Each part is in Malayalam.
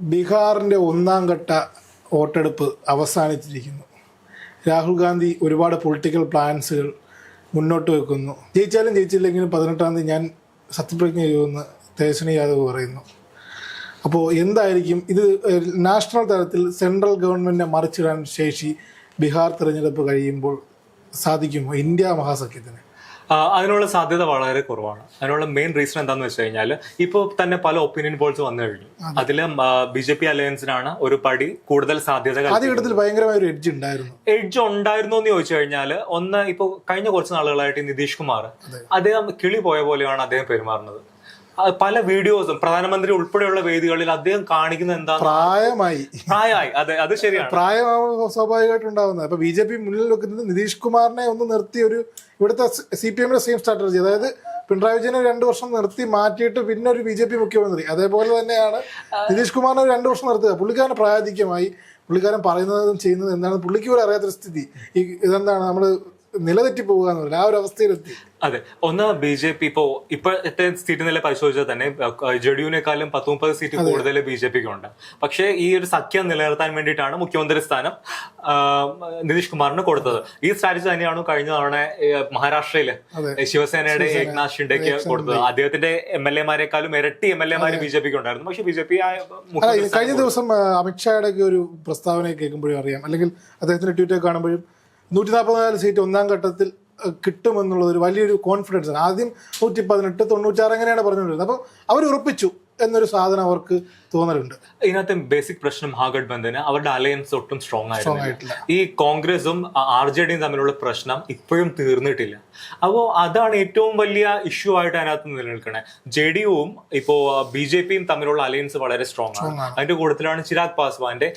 ബീഹാറിന്റെ ഒന്നാം ഘട്ട വോട്ടെടുപ്പ് അവസാനിച്ചിരിക്കുന്നു. രാഹുൽ ഗാന്ധി ഒരുപാട് പൊളിറ്റിക്കൽ പ്ലാൻസുകൾ മുന്നോട്ട് വെക്കുന്നു. ജയിച്ചാലും ജയിച്ചില്ലെങ്കിലും പതിനെട്ടാം തീയതി ഞാൻ സത്യപ്രതിജ്ഞ ചെയ്യുമെന്ന് തേജസ്വിനി യാദവ് പറയുന്നു. അപ്പോൾ എന്തായിരിക്കും? ഇത് നാഷണൽ തലത്തിൽ സെൻട്രൽ ഗവൺമെന്റിനെ മറിച്ചിടാൻ ശേഷി ബീഹാർ തിരഞ്ഞെടുപ്പ് കഴിയുമ്പോൾ സാധിക്കുമോ? ഇന്ത്യ മഹാസഖ്യത്തിന്? അതിനുള്ള സാധ്യത വളരെ കുറവാണ്. അതിനുള്ള മെയിൻ റീസൺ എന്താന്ന് വെച്ച് കഴിഞ്ഞാൽ ഇപ്പോൾ തന്നെ പല ഒപ്പീനിയൻ പോൾസ് വന്നു കഴിഞ്ഞു. അതിൽ ബി ജെ പി അലയൻസിനാണ് ഒരു പടി കൂടുതൽ സാധ്യത ഭയങ്കരമായ ഒരു എഡ്ജ് ഉണ്ടായിരുന്നു. എഡ്ജ് ഉണ്ടായിരുന്നു എന്ന് ചോദിച്ചു കഴിഞ്ഞാൽ ഒന്ന് ഇപ്പൊ കഴിഞ്ഞ കുറച്ച് നാളുകളായിട്ട് നിതീഷ് കുമാർ അദ്ദേഹം കിളി പോയ പോലെയാണ് അദ്ദേഹം പെരുമാറുന്നത്. പല വീഡിയോസും പ്രധാനമന്ത്രി ഉൾപ്പെടെയുള്ള വേദികളിൽ അദ്ദേഹം കാണിക്കുന്നത് എന്താ? പ്രായമായി. പ്രായമായി. അതെ അത് ശരിയാണ്. പ്രായമാവുന്ന സ്വാഭാവികമായിട്ട് ഉണ്ടാവുന്നത് അപ്പൊ ബി ജെ പി മുന്നിൽ വെക്കുന്നത് നിതീഷ് കുമാറിനെ ഒന്ന് നിർത്തി ഒരു ഇവിടുത്തെ സി പി എമ്മിന്റെ സെയിം സ്ട്രാറ്റജി അതായത് പിണറായി വിജയനെ രണ്ടു വർഷം നിർത്തി മാറ്റിയിട്ട് പിന്നെ ഒരു ബി ജെ പി മുഖ്യമന്ത്രി. അതേപോലെ തന്നെയാണ് നിതീഷ് കുമാറിനെ രണ്ടു വർഷം നിർത്തുക. പുള്ളിക്കാരൻ പ്രായാധിക്യമായി. പുള്ളിക്കാരൻ പറയുന്നതും ചെയ്യുന്നതും എന്താണ് പുള്ളിക്ക് പോലും അറിയാത്തൊരു സ്ഥിതി. ഈ ഇതെന്താണ്? നമ്മൾ നിലതെറ്റി പോകുക എന്ന് പറയുന്നത് ആ ഒരു അവസ്ഥയിലെത്തി. അതെ. ഒന്ന് ബി ജെ പി ഇപ്പോ ഇപ്പോഴത്തെ സീറ്റ് നില പരിശോധിച്ചാൽ തന്നെ ജെ ഡി യുനേക്കാളും പത്ത് മുപ്പത് സീറ്റ് കൂടുതൽ ബി ജെ പിക്ക് ഉണ്ട് പക്ഷേ ഈ ഒരു സഖ്യം നിലനിർത്താൻ വേണ്ടിയിട്ടാണ് മുഖ്യമന്ത്രി സ്ഥാനം നിതീഷ് കുമാറിന് കൊടുത്തത്. ഈ സ്ട്രാറ്റജി തന്നെയാണ് കഴിഞ്ഞ തവണ മഹാരാഷ്ട്രയിൽ ശിവസേനയുടെ ഏക്നാഥ് ഷിൻഡേക്ക് കൊടുത്തത്. അദ്ദേഹത്തിന്റെ എം എൽ എമാരെക്കാളും ഇരട്ടി എം എൽ എമാര് ബി ജെ പിക്ക് ഉണ്ടായിരുന്നു പക്ഷെ ബി ജെ പി കഴിഞ്ഞ ദിവസം അമിത്ഷായുടെ ഒരു പ്രസ്താവന കേൾക്കുമ്പോഴും അറിയാം. അല്ലെങ്കിൽ അദ്ദേഹത്തിന്റെ ട്വീറ്റ് കാണുമ്പോഴും നൂറ്റി നാൽപ്പത്തിനാല് സീറ്റ് ഒന്നാം ഘട്ടത്തിൽ കിട്ടുമെന്നുള്ളത് ഒരു വലിയൊരു കോൺഫിഡൻസ് ആണ്. ആദ്യം നൂറ്റി പതിനെട്ട് തൊണ്ണൂറ്റാറ് അങ്ങനെയാണ് പറഞ്ഞുകൊണ്ടിരുന്നത്? അപ്പോൾ അവർ ഉറപ്പിച്ചു എന്നൊരു സാധനം അവർക്ക് തോന്നലുണ്ട്. ഇതിനകത്തെ ബേസിക് പ്രശ്നം മഹാഗഡ്ബന്ധന് അവരുടെ അലയൻസ് ഒട്ടും സ്ട്രോങ് ആയിട്ടില്ല. ഈ കോൺഗ്രസും ആർ ജെ ഡിയും തമ്മിലുള്ള പ്രശ്നം ഇപ്പോഴും തീർന്നിട്ടില്ല. അപ്പോൾ അതാണ് ഏറ്റവും വലിയ ഇഷ്യൂ ആയിട്ട് അതിനകത്ത് നിലനിൽക്കണേ. ജെ ഡി യുവും ഇപ്പോ ബി ജെ പിയും തമ്മിലുള്ള അലയൻസ് വളരെ സ്ട്രോങ് ആണ്. അതിന്റെ കൂട്ടത്തിലാണ് ചിരാഗ് പാസ്വാന്റെ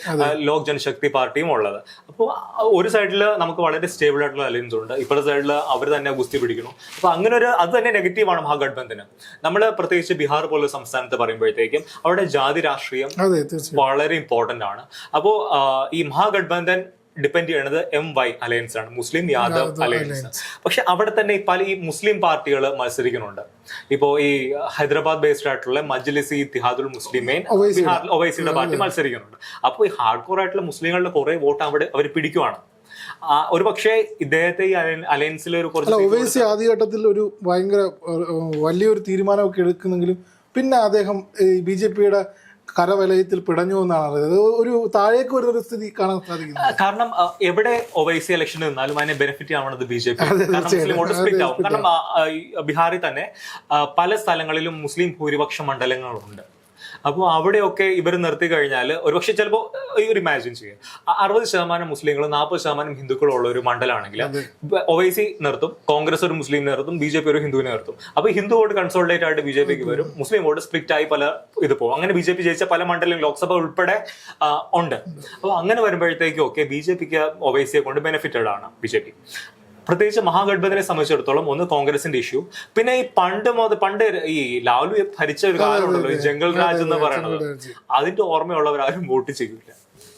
ലോക് ജനശക്തി പാർട്ടിയും ഉള്ളത്. അപ്പോൾ ഒരു സൈഡിൽ നമുക്ക് വളരെ സ്റ്റേബിൾ ആയിട്ടുള്ള അലയൻസ് ഉണ്ട്. ഇപ്പോഴത്തെ സൈഡിൽ അവർ തന്നെ ഗുസ്തി പിടിക്കുന്നു. അപ്പൊ അങ്ങനെ ഒരു അത് തന്നെ നെഗറ്റീവാണ് മഹാഗഡ്ബന്ധന് നമ്മൾ പ്രത്യേകിച്ച് ബീഹാർ പോലുള്ള സംസ്ഥാനത്ത് പറയുമ്പോഴത്തേക്കും അവിടെ ജാതി രാഷ്ട്രീയം വളരെ ഇമ്പോർട്ടന്റ് ആണ്. അപ്പോ ആ, ഈ മഹാഗഡ്ബന്ധൻ ഡിപ്പെൻഡ് ചെയ്യുന്നത് എം വൈ അലയൻസ് ആണ്. മുസ്ലിം യാദവ് അലയൻസ് പക്ഷെ അവിടെ തന്നെ ഈ പല ഈ മുസ്ലിം പാർട്ടികൾ മത്സരിക്കുന്നുണ്ട്. ഇപ്പോ ഈ ഹൈദരാബാദ് ബേസ്ഡ് ആയിട്ടുള്ള മജ്ലിസ് തിഹാദുൽ മുസ്ലിമേൻ ഒവൈസിയുടെ. പാർട്ടി മത്സരിക്കുന്നുണ്ട്. അപ്പോൾ ഈ ഹാർഡ് കോർ ആയിട്ടുള്ള മുസ്ലിങ്ങളുടെ കുറെ വോട്ട് അവിടെ അവർ പിടിക്കുവാണ്. ഒരു പക്ഷേ ഇദ്ദേഹത്തെ ഈ അലയൻസിൽ ഒരു കുറച്ച് ഒവൈസി ആദ്യഘട്ടത്തിൽ ഒരു ഭയങ്കര വലിയൊരു തീരുമാനമൊക്കെ എടുക്കുന്നെങ്കിലും പിന്നെ അദ്ദേഹം ബി ജെ പിയുടെ കരവലയത്തിൽ പിടഞ്ഞു എന്നാണ് അറിയുന്നത്. ഒരു താഴേക്ക് വരുന്ന ഒരു സ്ഥിതി കാണാൻ സാധിക്കുന്നത് കാരണം എവിടെ ഒവൈസി ഇലക്ഷൻ നിന്നാലും അതിനെ ബെനിഫിറ്റ് ആവണത് ബി ജെ പി. കാരണം ബീഹാറിൽ തന്നെ പല സ്ഥലങ്ങളിലും മുസ്ലിം ഭൂരിപക്ഷ മണ്ഡലങ്ങളുണ്ട്. അപ്പോൾ അവിടെയൊക്കെ ഇവർ നിർത്തി കഴിഞ്ഞാൽ ഒരുപക്ഷെ ചിലപ്പോൾ ഒരു ഇമാജിൻ ചെയ്യുക അറുപത് ശതമാനം മുസ്ലിങ്ങളും നാൽപ്പത് ശതമാനം ഹിന്ദുക്കളും ഉള്ള ഒരു മണ്ഡലമാണെങ്കിൽ ഒവൈസി നിർത്തും കോൺഗ്രസ് ഒരു മുസ്ലിം നിർത്തും ബി ജെ പി ഒരു ഹിന്ദുവിനെ നിർത്തും. അപ്പോൾ ഹിന്ദു വോട്ട് കൺസോൾട്ടേറ്റ് ആയിട്ട് ബി ജെ പിക്ക് വരും മുസ്ലിം വോട്ട് സ്പ്ലിറ്റ് ആയി പല ഇത് പോകും. അങ്ങനെ ബി ജെ പി ജയിച്ച പല മണ്ഡലം ലോക്സഭ ഉൾപ്പെടെ ഉണ്ട്. അപ്പോൾ അങ്ങനെ വരുമ്പോഴത്തേക്കും ഒക്കെ ബി ജെ പിക്ക് ഒവൈസിയെ കൊണ്ട് ബെനിഫിറ്റഡ് ആണ് ബി ജെ പി. പ്രത്യേകിച്ച് മഹാഗഡ്ബന്ധനെ സംബന്ധിച്ചിടത്തോളം ഒന്ന് കോൺഗ്രസിന്റെ ഇഷ്യൂ പിന്നെ ഈ പണ്ട് മുതൽ പണ്ട് ഈ ലാലു ഭരിച്ച ഒരു കാലമുണ്ടല്ലോ ഈ ജംഗൽ രാജ് എന്ന് പറയുന്നത്. അതിന്റെ ഓർമ്മയുള്ളവരാരും വോട്ട് ചെയ്യില്ല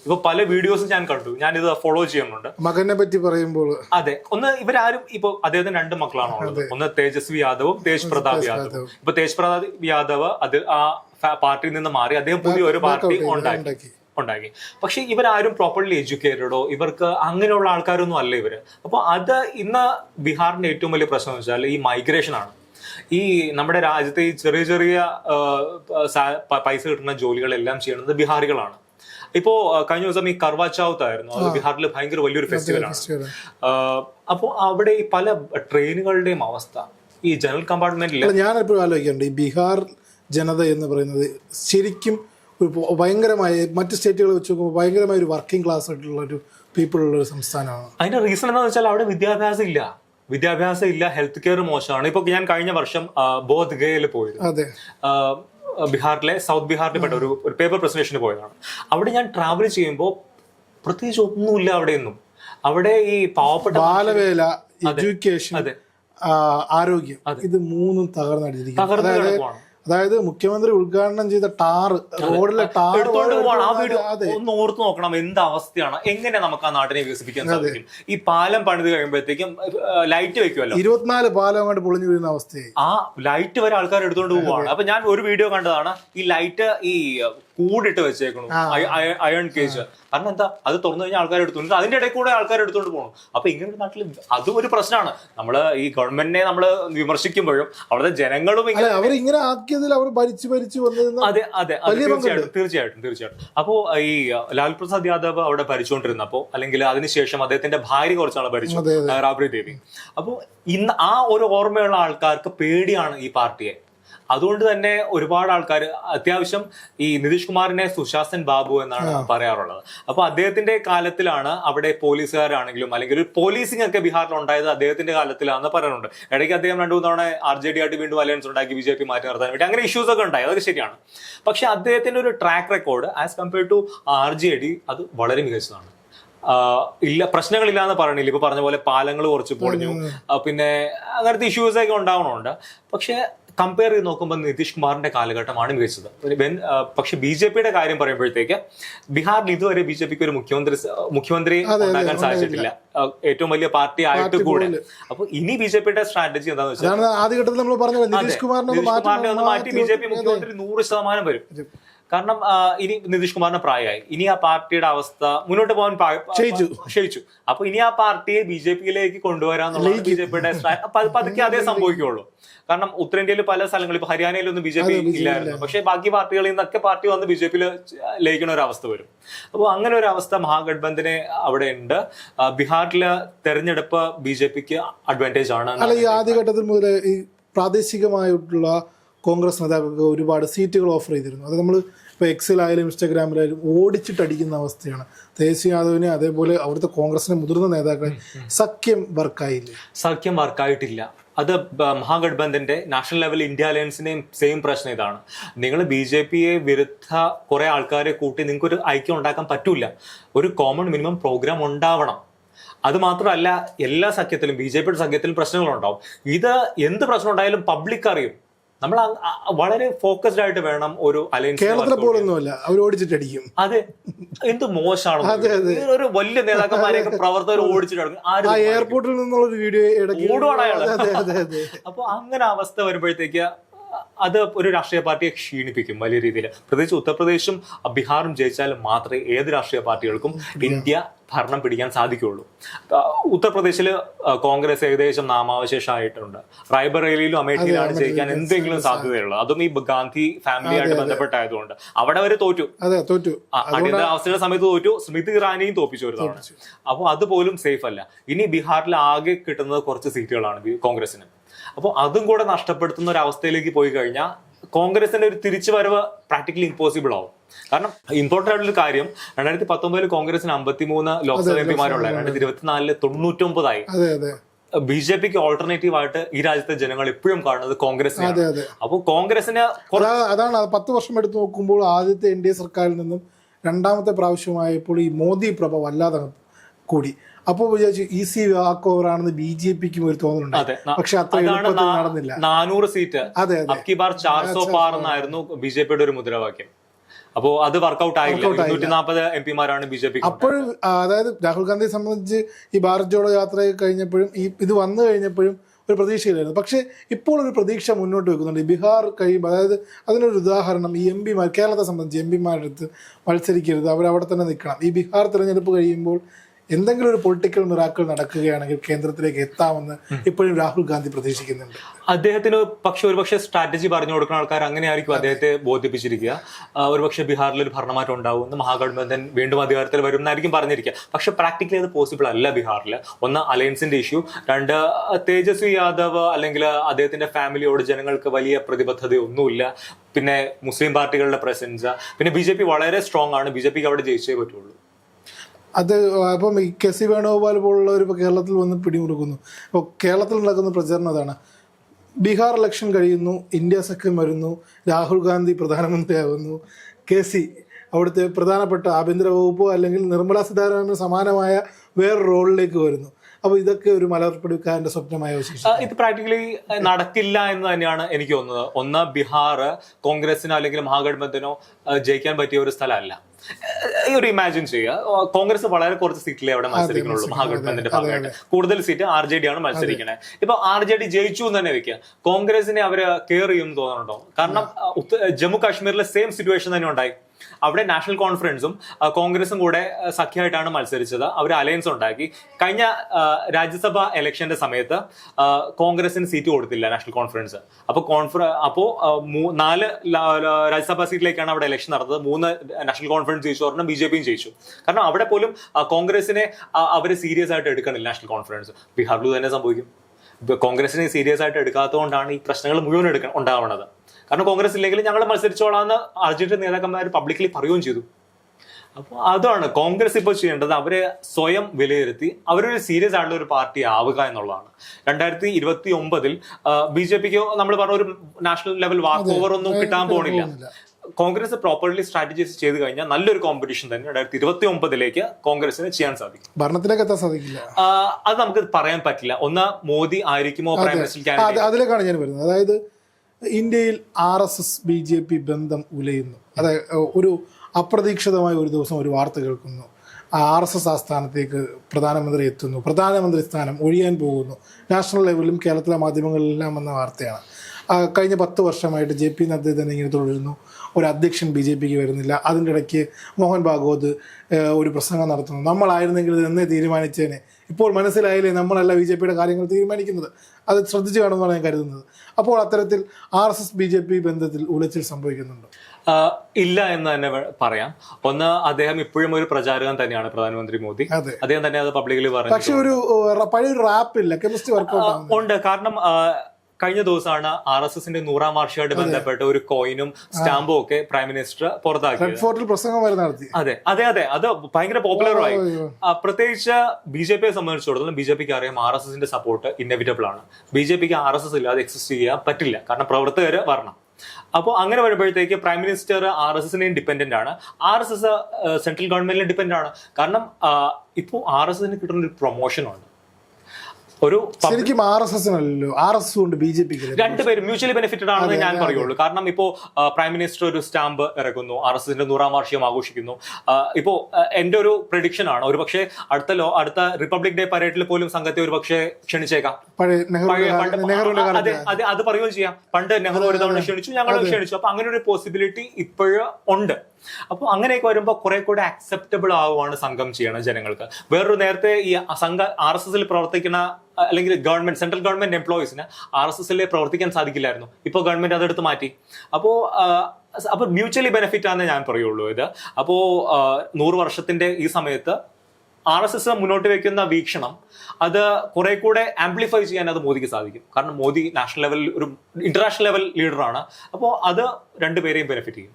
ഇപ്പൊ പല വീഡിയോസും ഞാൻ കണ്ടു. ഞാൻ ഇത് ഫോളോ ചെയ്യുന്നുണ്ട്. മകനെ പറ്റി പറയുമ്പോൾ അതെ. ഒന്ന് ഇവരാരും ഇപ്പൊ അദ്ദേഹത്തിന് രണ്ട് മക്കളാണോ ഉള്ളത് ഒന്ന് തേജസ്വി യാദവും തേജ് പ്രതാപ് യാദവും. ഇപ്പൊ തേജ് പ്രതാപ് യാദവ് അത് ആ പാർട്ടിയിൽ നിന്ന് മാറി. അദ്ദേഹം പുതിയ ഒരു പാർട്ടി ഉണ്ടാക്കി. ഉണ്ടാക്കി. പക്ഷെ ഇവരാരും പ്രോപ്പർലി എഡ്യൂക്കേറ്റഡോ ഇവർക്ക് അങ്ങനെയുള്ള ആൾക്കാരൊന്നും അല്ല ഇവർ അപ്പോൾ അത് ഇന്ന് ബീഹാറിന്റെ ഏറ്റവും വലിയ പ്രശ്നം എന്ന് വെച്ചാൽ ഈ മൈഗ്രേഷൻ ആണ്. ഈ നമ്മുടെ രാജ്യത്തെ ഈ ചെറിയ ചെറിയ പൈസ കിട്ടുന്ന ജോലികളെല്ലാം ചെയ്യുന്നത് ബീഹാറികളാണ്. ഇപ്പോ കഴിഞ്ഞ ദിവസം ഈ കർവാ ചൗത്ത് ആയിരുന്നു. അത് ബീഹാറിൽ ഭയങ്കര വലിയൊരു ഫെസ്റ്റിവലാണ് അപ്പോൾ അവിടെ ഈ പല ട്രെയിനുകളുടെയും അവസ്ഥ. ഈ ജനറൽ കമ്പാർട്ട്മെന്റിൽ ഞാൻ ഞാനെപ്പോഴും ആലോചിക്കാറുണ്ട് ഈ ബീഹാർ ജനത എന്ന് പറയുന്നത് ശരിക്കും ഒരു ഭയങ്കരമായ മറ്റ് സ്റ്റേറ്റുകളെ വെച്ച് നോക്കുമ്പോൾ ഭയങ്കരമായ ഒരു വർക്കിംഗ് ക്ലാസ് ആയിട്ടുള്ള ഒരു പീപ്പിൾ ഉള്ള ഒരു സംസ്ഥാനമാണ്. അതിന്റെ റീസൺ എന്താണെന്ന് വെച്ചാൽ അവിടെ വിദ്യാഭ്യാസം ഇല്ല. വിദ്യാഭ്യാസം ഇല്ല ഹെൽത്ത് കെയർ മോശമാണ്. ഇപ്പൊ ഞാൻ കഴിഞ്ഞ വർഷം ബോധ് ഗയയിൽ പോയിരുന്നു. അതെ. ബീഹാറിലെ സൗത്ത് ബീഹാറിൽ പെട്ട ഒരു ഒരു പേപ്പർ പ്രസന്റേഷന് പോയതാണ്. അവിടെ ഞാൻ ട്രാവൽ ചെയ്യുമ്പോൾ പ്രത്യേകിച്ച് ഒന്നുമില്ല അവിടെയൊന്നും അവിടെ ഈ പാവപ്പെട്ട ബാലവേല എഡ്യൂക്കേഷൻ അതെ. ആരോഗ്യം ഇത് മൂന്നും തകർന്നടിച്ചിരിക്കുന്നു അതായത് അതായത് മുഖ്യമന്ത്രി ഉദ്ഘാടനം ചെയ്ത ടാറ് റോഡിലെ അതെ. ഒന്ന് ഓർത്ത് നോക്കണം എന്ത് അവസ്ഥയാണ്. എങ്ങനെ നമുക്ക് ആ നാട്ടിനെ വികസിപ്പിക്കാൻ സാധിക്കും? ഈ പാലം പണിത് കഴിയുമ്പോഴത്തേക്കും ലൈറ്റ് വെക്കുമല്ലോ. ഇരുപത്തിനാല് പാലം അങ്ങോട്ട് പൊളിഞ്ഞു വീഴുന്ന അവസ്ഥയായി. ആ ലൈറ്റ് വരെ ആൾക്കാർ എടുത്തുകൊണ്ട് പോവുകയാണ് അപ്പൊ ഞാൻ ഒരു വീഡിയോ കണ്ടതാണ്. ഈ ലൈറ്റ് ഈ കൂടിട്ട് വെച്ചേക്കണു. Iron cage. കാരണം എന്താ? അത് തുറന്നു കഴിഞ്ഞാൽ ആൾക്കാർ എടുത്തുകൊണ്ട് അതിന്റെ ഇടയിൽ കൂടെ ആൾക്കാർ എടുത്തുകൊണ്ട് പോകണം. അപ്പൊ ഇങ്ങനെ ഒരു നാട്ടിൽ അതും ഒരു പ്രശ്നമാണ്. നമ്മൾ ഈ ഗവൺമെന്റിനെ നമ്മൾ വിമർശിക്കുമ്പോഴും അവിടുത്തെ ജനങ്ങളും അവർ ഇങ്ങനെ ആക്കിയതിൽ അവർ ഭരിച്ചു ഭരിച്ചു വന്നിരുന്ന അതെ അതെ തീർച്ചയായിട്ടും തീർച്ചയായിട്ടും തീർച്ചയായിട്ടും. അപ്പോ ഈ ലാൽ പ്രസാദ് യാദവ് അവിടെ ഭരിച്ചുകൊണ്ടിരുന്നപ്പോ അല്ലെങ്കിൽ അതിനുശേഷം അദ്ദേഹത്തിന്റെ ഭാര്യ കുറച്ചാണ് ഭരിച്ചു രാബ്രി റാബ്രി ദേവി. അപ്പോ ഇന്ന് ആ ഒരു ഓർമ്മയുള്ള ആൾക്കാർക്ക് പേടിയാണ് ഈ പാർട്ടിയെ. അതുകൊണ്ട് തന്നെ ഒരുപാട് ആൾക്കാർ അത്യാവശ്യം ഈ നിതീഷ് കുമാറിനെ സുശാസൻ ബാബു എന്നാണ് പറയാറുള്ളത്. അപ്പൊ അദ്ദേഹത്തിന്റെ കാലത്തിലാണ് അവിടെ പോലീസുകാരാണെങ്കിലും അല്ലെങ്കിൽ ഒരു പോലീസിംഗ് ഒക്കെ ബീഹാറിൽ ഉണ്ടായത് അദ്ദേഹത്തിന്റെ കാലത്തിലാണെന്ന് പറയുന്നുണ്ട് ഇടയ്ക്ക് അദ്ദേഹം രണ്ടു മൂന്ന് തവണ ആർ ജെ ഡി ആയിട്ട് വീണ്ടും അലയൻസ് ഉണ്ടാക്കി ബി ജെ പി മാറ്റി നടത്താൻ വേണ്ടി. അങ്ങനെ ഇഷ്യൂസ് ഒക്കെ ഉണ്ടായി. അതൊക്കെ ശരിയാണ്. പക്ഷെ അദ്ദേഹത്തിന്റെ ഒരു track record as compared to R J D അത് വളരെ മികച്ചതാണ്. ഇല്ല പ്രശ്നങ്ങളില്ല എന്ന് പറയണില്ല. ഇപ്പൊ പറഞ്ഞ പോലെ പാലങ്ങൾ കുറച്ച് പൊളിഞ്ഞു പിന്നെ അങ്ങനത്തെ ഇഷ്യൂസ് ഒക്കെ ഉണ്ടാവണമുണ്ട് പക്ഷെ കമ്പയർ ചെയ്ത് നോക്കുമ്പോൾ നിതീഷ് കുമാറിന്റെ കാലഘട്ടമാണ് മികച്ചത്. പക്ഷെ ബി ജെ പിയുടെ കാര്യം പറയുമ്പോഴത്തേക്ക് ബീഹാറിൽ ഇതുവരെ ബി ജെ പിക്ക് ഒരു മുഖ്യമന്ത്രി മുഖ്യമന്ത്രി ഉണ്ടാക്കാൻ സാധിച്ചിട്ടില്ല. ഏറ്റവും വലിയ പാർട്ടി ആയിട്ട് കൂടെ. അപ്പൊ ഇനി ബി ജെ പിയുടെ സ്ട്രാറ്റജി എന്താണെന്ന് വെച്ചാൽ ആദ്യഘട്ടത്തിൽ നമ്മൾ നിതീഷ് കുമാറിനെ മാറ്റി ബി ജെ പി മുഖ്യമന്ത്രി നൂറ് ശതമാനം വരും. കാരണം ഇനി നിതീഷ് കുമാറിന് പ്രായമായി. ഇനി ആ പാർട്ടിയുടെ അവസ്ഥ മുന്നോട്ട് പോകാൻ ക്ഷയിച്ചു. ക്ഷയിച്ചു. അപ്പൊ ഇനി ആ പാർട്ടിയെ ബി ജെ പിയിലേക്ക് കൊണ്ടുവരാന്നുള്ള ബി ജെ പിയുടെ പതുക്കെ അതേ സംഭവിക്കുള്ളൂ കാരണം ഉത്തരേന്ത്യയിൽ പല സ്ഥലങ്ങളിൽ ഇപ്പൊ ഹരിയാനയിലൊന്നും ബി ജെ പി ഇല്ലായിരുന്നു. പക്ഷേ ബാക്കി പാർട്ടികളിൽ നിന്നൊക്കെ പാർട്ടി വന്ന് ബി ജെ പിയിൽ ലയിക്കുന്ന ഒരു അവസ്ഥ വരും. അപ്പോൾ അങ്ങനെ ഒരു അവസ്ഥ മഹാഗഡ്ബന്ധന് അവിടെ ഉണ്ട്. ബീഹാറിലെ തെരഞ്ഞെടുപ്പ് ബി ജെ പിക്ക് അഡ്വാന്റേജ് ആണ് അല്ല ഈ ആദ്യഘട്ടത്തിൽ മുതൽ ഈ പ്രാദേശികമായിട്ടുള്ള കോൺഗ്രസ് നേതാക്കൾക്ക് ഒരുപാട് സീറ്റുകൾ ഓഫർ ചെയ്തിരുന്നു. അത് നമ്മൾ ഇപ്പോൾ എക്സിലായാലും ഇൻസ്റ്റാഗ്രാമിലായാലും ഓടിച്ചിട്ടടിക്കുന്ന അവസ്ഥയാണ്. ദേശീയ യാദവിനെ അതേപോലെ അവിടുത്തെ കോൺഗ്രസിന്റെ മുതിർന്ന നേതാക്കളെ സഖ്യം വർക്കായില്ല സഖ്യം വർക്കായിട്ടില്ല അത് മഹാഗഡ്ബന്ധന്റെ നാഷണൽ ലെവൽ ഇന്ത്യ അലയൻസിന്റെയും സെയിം പ്രശ്നം ഇതാണ്. നിങ്ങൾ ബി ജെ പിയെ വിരുദ്ധ കുറേ ആൾക്കാരെ കൂട്ടി നിങ്ങൾക്ക് ഒരു ഐക്യം ഉണ്ടാക്കാൻ പറ്റൂല. ഒരു കോമൺ മിനിമം പ്രോഗ്രാം ഉണ്ടാവണം. അത് മാത്രമല്ല എല്ലാ സഖ്യത്തിലും ബി ജെ പിയുടെ സഖ്യത്തിലും പ്രശ്നങ്ങളുണ്ടാവും. ഇത് എന്ത് പ്രശ്നം ഉണ്ടായാലും പബ്ലിക് അറിയും. നമ്മൾ വളരെ ഫോക്കസ്ഡ് ആയിട്ട് വേണം ഒരു അലയൻസ് കേരളത്തിലെ പോലൊന്നുമല്ല. അവർ ഓടിച്ചിട്ടടിക്കും. അതെ. എന്ത് മോശമാണ് ഒരു വലിയ നേതാക്കന്മാരെയൊക്കെ പ്രവർത്തകർ ഓടിച്ചിട്ട് എയർപോർട്ടിൽ നിന്നുള്ള ഒരു വീഡിയോ ഓടുവാണ് അപ്പൊ അങ്ങനെ അവസ്ഥ വരുമ്പോഴത്തേക്ക് അത് ഒരു രാഷ്ട്രീയ പാർട്ടിയെ ക്ഷീണിപ്പിക്കും വലിയ രീതിയിൽ പ്രത്യേകിച്ച് ഉത്തർപ്രദേശും ബീഹാറും ജയിച്ചാൽ മാത്രമേ ഏത് രാഷ്ട്രീയ പാർട്ടികൾക്കും ഇന്ത്യ ഭരണം പിടിക്കാൻ സാധിക്കുകയുള്ളൂ. ഉത്തർപ്രദേശിൽ കോൺഗ്രസ് ഏകദേശം നാമാവശേഷമായിട്ടുണ്ട്. റായ്ബറേലിയിലും അമേഠിയിലാണ് ജയിക്കാൻ എന്തെങ്കിലും സാധ്യതയുള്ളത്. അതും ഈ ഗാന്ധി ഫാമിലിയായിട്ട് ബന്ധപ്പെട്ടായതുകൊണ്ട്. അവിടെ വരെ തോറ്റു. തോറ്റു. ആ, അടിയന്തരാവസ്ഥയുടെ സമയത്ത് തോറ്റു. സ്മൃതി ഇറാനിയും തോപ്പിച്ചു ഒരു തവണ. അപ്പോൾ അതുപോലും സേഫ് അല്ല. ഇനി ബീഹാറിൽ ആകെ കിട്ടുന്നത് കുറച്ച് സീറ്റുകളാണ് കോൺഗ്രസിന് അപ്പോൾ അതും കൂടെ നഷ്ടപ്പെടുത്തുന്ന ഒരു അവസ്ഥയിലേക്ക് പോയി കഴിഞ്ഞാൽ കോൺഗ്രസിന്റെ ഒരു തിരിച്ചു വരവ് പ്രാക്ടിക്കലി ഇമ്പോസിബിൾ ആവും. കാരണം ഇമ്പോർട്ടന്റ് ആയിട്ടുള്ള ഒരു കാര്യം രണ്ടായിരത്തി പത്തൊമ്പതിൽ കോൺഗ്രസിന് അമ്പത്തിമൂന്ന് ലോക്സഭ എം പിമാരുള്ള രണ്ടായിരത്തി ഇരുപത്തിനാലിൽ തൊണ്ണൂറ്റൊമ്പതായി. ബി ജെ പിക്ക് ഓൾട്ടർനേറ്റീവ് ആയിട്ട് ഈ രാജ്യത്തെ ജനങ്ങൾ ഇപ്പോഴും കാണുന്നത് കോൺഗ്രസ് അപ്പോൾ കോൺഗ്രസിന് അതാണ് അത് പത്ത് വർഷം എടുത്തു നോക്കുമ്പോൾ ആദ്യത്തെ എൻ ഡി എ സർക്കാരിൽ നിന്നും രണ്ടാമത്തെ പ്രാവശ്യമായപ്പോൾ ഈ മോദി പ്രഭ വല്ലാതെ കൂടി. അപ്പോൾ വിചാരിച്ചു സി വാക്ക് ഓവർ ആണെന്ന് ബി ജെ പിക്കും ഒരു തോന്നുന്നുണ്ട് അതെ പക്ഷെ അത്ര നടന്നില്ല. നാനൂറ് സീറ്റ്. അതെ ബി ജെ പിയുടെ ഒരു മുദ്രാവാക്യം. അപ്പോ അത് വർക്കൗട്ട് ആയില്ല. നാൽപ്പത് എം പിമാരാണ് ബി ജെ പി അപ്പോഴും അതായത് രാഹുൽ ഗാന്ധിയെ സംബന്ധിച്ച് ഈ ഭാരത് ജോഡോ യാത്ര കഴിഞ്ഞപ്പോഴും ഈ ഇത് വന്നു കഴിഞ്ഞപ്പോഴും ഒരു പ്രതീക്ഷയിലായിരുന്നു പക്ഷെ ഇപ്പോൾ ഒരു പ്രതീക്ഷ മുന്നോട്ട് വെക്കുന്നുണ്ട്. ബീഹാർ കഴിയുമ്പോൾ അതായത് അതിനൊരു ഉദാഹരണം ഈ എം പിമാർ കേരളത്തെ സംബന്ധിച്ച് എം പിമാരുടെ അടുത്ത് മത്സരിക്കരുത്. അവർ അവിടെ തന്നെ നിൽക്കണം. ഈ ബീഹാർ തിരഞ്ഞെടുപ്പ് കഴിയുമ്പോൾ എന്തെങ്കിലും ഒരു പൊളിറ്റിക്കൽ മിറാക്കൾ നടക്കുകയാണെങ്കിൽ കേന്ദ്രത്തിലേക്ക് എത്താമെന്ന് ഇപ്പോഴും രാഹുൽ ഗാന്ധി പ്രതീക്ഷിക്കുന്നുണ്ട്. അദ്ദേഹത്തിന് പക്ഷെ ഒരുപക്ഷെ സ്ട്രാറ്റജി പറഞ്ഞു കൊടുക്കുന്ന ആൾക്കാർ അങ്ങനെയായിരിക്കും അദ്ദേഹത്തെ ബോധിപ്പിച്ചിരിക്കുക. ഒരുപക്ഷെ ബീഹാറിൽ ഒരു ഭരണമാറ്റം ഉണ്ടാവും മഹാഗഡ്ബന്ധൻ വീണ്ടും അധികാരത്തിൽ വരും എന്നായിരിക്കും പറഞ്ഞിരിക്കുക. പക്ഷെ പ്രാക്ടിക്കലി അത് പോസിബിൾ അല്ല ബീഹാറിൽ. ഒന്ന് അലയൻസിന്റെ ഇഷ്യൂ രണ്ട് തേജസ്വി യാദവ് അല്ലെങ്കിൽ അദ്ദേഹത്തിന്റെ ഫാമിലിയോട് ജനങ്ങൾക്ക് വലിയ പ്രതിബദ്ധതയൊന്നുമില്ല. പിന്നെ മുസ്ലിം പാർട്ടികളുടെ പ്രസൻസ് പിന്നെ ബി വളരെ സ്ട്രോങ് ആണ്. ബി അവിടെ ജയിച്ചേ പറ്റുള്ളൂ. അത് അപ്പം ഈ കെ സി വേണുഗോപാൽ പോലുള്ളവർ ഇപ്പോൾ കേരളത്തിൽ വന്ന് പിടിമുറുക്കുന്നു. അപ്പോൾ കേരളത്തിൽ നടക്കുന്ന പ്രചരണം അതാണ്. ബീഹാർ ഇലക്ഷൻ കഴിയുന്നു ഇന്ത്യ സഖ്യം വരുന്നു രാഹുൽ ഗാന്ധി പ്രധാനമന്ത്രിയാകുന്നു കെ സി അവിടുത്തെ പ്രധാനപ്പെട്ട ആഭ്യന്തര വകുപ്പോ അല്ലെങ്കിൽ നിർമ്മലാ സീതാരാമന് സമാനമായ വേറെ റോളിലേക്ക് വരുന്നു. അപ്പോൾ ഇതൊക്കെ ഒരു മലർപ്പെടുക്കാരന്റെ സ്വപ്നമായ ഇത് പ്രാക്ടിക്കലി നടക്കില്ല എന്ന് തന്നെയാണ് എനിക്ക് തോന്നുന്നത്. ഒന്ന് ബീഹാർ കോൺഗ്രസിനോ അല്ലെങ്കിൽ മഹാഗഡ്ബന്ധനോ ആ, ജയിക്കാൻ പറ്റിയ ഒരു സ്ഥലമല്ല. ഒരു ഇമാജിൻ ചെയ്യുക. കോൺഗ്രസ് വളരെ കുറച്ച് സീറ്റിലേ അവിടെ മത്സരിക്കുന്നുള്ളൂ മഹാഗഡ്ബന്ധന്റെ ഭാഗമായിട്ട്. കൂടുതൽ സീറ്റ് ആർ ജെ ഡി ആണ് മത്സരിക്കണേ. ഇപ്പൊ ആർ ജെ ഡി ജയിച്ചു എന്ന് തന്നെ വെക്കുക. കോൺഗ്രസിനെ അവർ കെയർ ചെയ്യുമെന്ന് തോന്നുന്നുണ്ടോ? കാരണം ജമ്മു കാശ്മീരിലെ സെയിം സിറ്റുവേഷൻ തന്നെ ഉണ്ടായി. അവിടെ നാഷണൽ കോൺഫറൻസും കോൺഗ്രസും കൂടെ സഖ്യമായിട്ടാണ് മത്സരിച്ചത്. അവർ അലയൻസ് ഉണ്ടാക്കി. കഴിഞ്ഞ രാജ്യസഭാ ഇലക്ഷന്റെ സമയത്ത് കോൺഗ്രസിന് സീറ്റ് കൊടുത്തില്ല നാഷണൽ കോൺഫറൻസ് അപ്പോൾ കോൺഫറ അപ്പോൾ നാല് രാജ്യസഭാ സീറ്റിലേക്കാണ് അവിടെ ഇലക്ഷൻ നടന്നത്. മൂന്ന് നാഷണൽ കോൺഫറൻസ് ജയിച്ചു. ഒരെണ്ണം ബി ജെ പിയും ജയിച്ചു. കാരണം അവിടെ പോലും കോൺഗ്രസിനെ അവർ സീരിയസ് ആയിട്ട് എടുക്കണില്ല നാഷണൽ കോൺഫറൻസ് ബീഹാറിൽ തന്നെ സംഭവിക്കും. കോൺഗ്രസിനെ സീരിയസ് ആയിട്ട് എടുക്കാത്തതുകൊണ്ടാണ് ഈ പ്രശ്നങ്ങൾ മുഴുവൻ എടുക്ക ഉണ്ടാവുന്നത് കാരണം കോൺഗ്രസ് ഇല്ലെങ്കിൽ ഞങ്ങൾ മത്സരിച്ചോളാന്ന് അർജന്റീൻ നേതാക്കന്മാർ പബ്ലിക്കലി പറയുകയും ചെയ്തു. അപ്പോൾ അതാണ് കോൺഗ്രസ് ഇപ്പോൾ ചെയ്യേണ്ടത് അവരെ സ്വയം വിലയിരുത്തി അവരൊരു സീരിയസ് ആയിട്ടുള്ള ഒരു പാർട്ടി ആവുക എന്നുള്ളതാണ്. രണ്ടായിരത്തി ഇരുപത്തി ഒമ്പതിൽ ബി ജെ പിക്ക് നമ്മൾ പറഞ്ഞ ഒരു നാഷണൽ ലെവൽ വാക്ക് ഓവർ ഒന്നും കിട്ടാൻ പോണില്ല. കോൺഗ്രസ് പ്രോപ്പർലി സ്ട്രാറ്റജൈസ് ചെയ്ത് കഴിഞ്ഞാൽ നല്ലൊരു കോമ്പറ്റീഷൻ തന്നെ രണ്ടായിരത്തി ഇരുപത്തി ഒമ്പതിലേക്ക് കോൺഗ്രസിന് ചെയ്യാൻ സാധിക്കും. ഭരണത്തിലേക്ക് എത്താൻ സാധിക്കില്ല. അത് നമുക്ക് പറയാൻ പറ്റില്ല. ഒന്ന് മോദി ആയിരിക്കുമോ പ്രൈം മിനിസ്റ്റർ അതിലേക്കാണ് ഞാൻ വരുന്നത്. അതായത് ഇന്ത്യയിൽ R S S B J P ബന്ധം ഉലയുന്നു. അതായത് ഒരു അപ്രതീക്ഷിതമായ ഒരു ദിവസം ഒരു വാർത്ത കേൾക്കുന്നു. ആർ എസ് എസ് ആസ്ഥാനത്തേക്ക് പ്രധാനമന്ത്രി എത്തുന്നു. പ്രധാനമന്ത്രി സ്ഥാനം ഒഴിയാൻ പോകുന്നു. നാഷണൽ ലെവലിലും കേരളത്തിലെ മാധ്യമങ്ങളിലെല്ലാം വന്ന വാർത്തയാണ്. കഴിഞ്ഞ പത്ത് വർഷമായിട്ട് ജെ പി നദ്ദ തന്നെ ഇങ്ങനെ തുടരുന്നു. ഒരു അധ്യക്ഷൻ ബി ജെ പിക്ക് വരുന്നില്ല. അതിന്റെ ഇടയ്ക്ക് മോഹൻ ഭാഗവത് ഒരു പ്രസംഗം നടത്തുന്നു. നമ്മളായിരുന്നെങ്കിൽ ഇത് എന്നേ തീരുമാനിച്ചേനെ? ഇപ്പോൾ മനസ്സിലായില്ലേ നമ്മളല്ല ബി ജെ പിയുടെ കാര്യങ്ങൾ തീരുമാനിക്കുന്നത്? അത് ശ്രദ്ധിച്ചു കാണുമെന്നാണ് ഞാൻ കരുതുന്നത്. അപ്പോൾ അത്തരത്തിൽ R S S B J P ബന്ധത്തിൽ ഉലച്ചിൽ സംഭവിക്കുന്നുണ്ട്? ഇല്ല എന്ന് തന്നെ പറയാം. ഒന്ന് അദ്ദേഹം ഇപ്പോഴും ഒരു പ്രചാരകൻ തന്നെയാണ് പ്രധാനമന്ത്രി മോദി. അദ്ദേഹം തന്നെ അത് പബ്ലിക്കലി പറഞ്ഞു പക്ഷെ ഒരു പഴയ റാപ്പ് ഇല്ല കെമിസ്ട്രി വർക്കൗട്ട് ഉണ്ട്. കാരണം കഴിഞ്ഞ ദിവസമാണ് ആർ എസ് എസിന്റെ നൂറാം വാർഷികമായിട്ട് ബന്ധപ്പെട്ട് ഒരു കോയിനും സ്റ്റാമ്പും ഒക്കെ പ്രൈം മിനിസ്റ്റർ പുറത്താക്കിയത്. റെഡ് പ്രസംഗം വരെ നടത്തി. അതെ അതെ അതെ. അത് ഭയങ്കര. ആ, പ്രത്യേകിച്ച് ബി ജെ പിയെ സംബന്ധിച്ചിടത്തോളം ബി ജെ പിക്ക് അറിയാം ആർ എസ് എസിന്റെ സപ്പോർട്ട് ഇന്നെവിറ്റബിൾ ആണ്. ബി ജെ പിക്ക് ആർ എസ് എസ് ഇല്ലാതെ എക്സിസ്റ്റ് ചെയ്യാൻ പറ്റില്ല. കാരണം പ്രവർത്തകർ വരണം. അപ്പോൾ അങ്ങനെ വരുമ്പോഴത്തേക്ക് പ്രൈം മിനിസ്റ്റർ ആർ എസ് എസിനെയും ഡിപ്പെൻഡന്റ് ആണ്. ആർ എസ് എസ് സെൻട്രൽ ഗവൺമെന്റിനെ ഡിപ്പെൻഡ് ആണ്. കാരണം ഇപ്പോൾ ആർ എസ് എസിന് കിട്ടുന്ന ഒരു പ്രൊമോഷൻ ഉണ്ട്. ഒരു ശരിക്കും ആർ എസ് എസിനല്ലോ ആർ എസ് കൊണ്ട് ബി ജെ പിക്ക് രണ്ടുപേരും മ്യൂച്വലി ബെനിഫിറ്റഡ് ആണെന്ന് ഞാൻ പറയുള്ളൂ. കാരണം ഇപ്പോ പ്രൈം മിനിസ്റ്റർ ഒരു സ്റ്റാമ്പ് ഇറക്കുന്നു. ആർ എസ് എസിന്റെ നൂറാം വാർഷികം ആഘോഷിക്കുന്നു. ഇപ്പോ ആ, എന്റെ ഒരു പ്രഡിക്ഷൻ ആണ്. ഒരു പക്ഷേ അടുത്ത ലോ അടുത്ത റിപ്പബ്ലിക് ഡേ പരേഡിൽ പോലും സംഘത്തെ ഒരു പക്ഷേ ക്ഷണിച്ചേക്കാം അതെ അത് പറയുകയും ചെയ്യാം. പണ്ട് നെഹ്റു ഒരു തവണ ക്ഷണിച്ചു ഞങ്ങൾ ക്ഷണിച്ചു. അപ്പൊ അങ്ങനെ ഒരു പോസിബിലിറ്റി ഇപ്പോഴും ഉണ്ട്. അപ്പോൾ അങ്ങനെയൊക്കെ വരുമ്പോൾ കുറെ കൂടെ അക്സെപ്റ്റബിൾ ആവുകയാണ് സംഘം ചെയ്യണം ജനങ്ങൾക്ക്. വേറൊരു നേരത്തെ ഈ സംഘ ആർ എസ് എസിൽ പ്രവർത്തിക്കുന്ന അല്ലെങ്കിൽ ഗവൺമെന്റ് സെൻട്രൽ ഗവൺമെന്റ് എംപ്ലോയീസിന് ആർ എസ് എസിൽ പ്രവർത്തിക്കാൻ സാധിക്കില്ലായിരുന്നു. ഇപ്പോൾ ഗവൺമെന്റ് അതെടുത്ത് മാറ്റി. അപ്പോൾ അപ്പോൾ മ്യൂച്വലി ബെനിഫിറ്റ് ആണെന്ന് ഞാൻ പറയുള്ളൂ ഇത്. അപ്പോൾ നൂറ് വർഷത്തിന്റെ ഈ സമയത്ത് ആർ എസ് എസ് മുന്നോട്ട് വെക്കുന്ന വീക്ഷണം അത് കുറെ കൂടെ ആംപ്ലിഫൈ ചെയ്യാൻ അത് മോദിക്ക് സാധിക്കും. കാരണം മോദി നാഷണൽ ലെവലിൽ ഒരു ഇന്റർനാഷണൽ ലെവൽ ലീഡറാണ് അപ്പോൾ അത് രണ്ടുപേരെയും ബെനിഫിറ്റ് ചെയ്യും.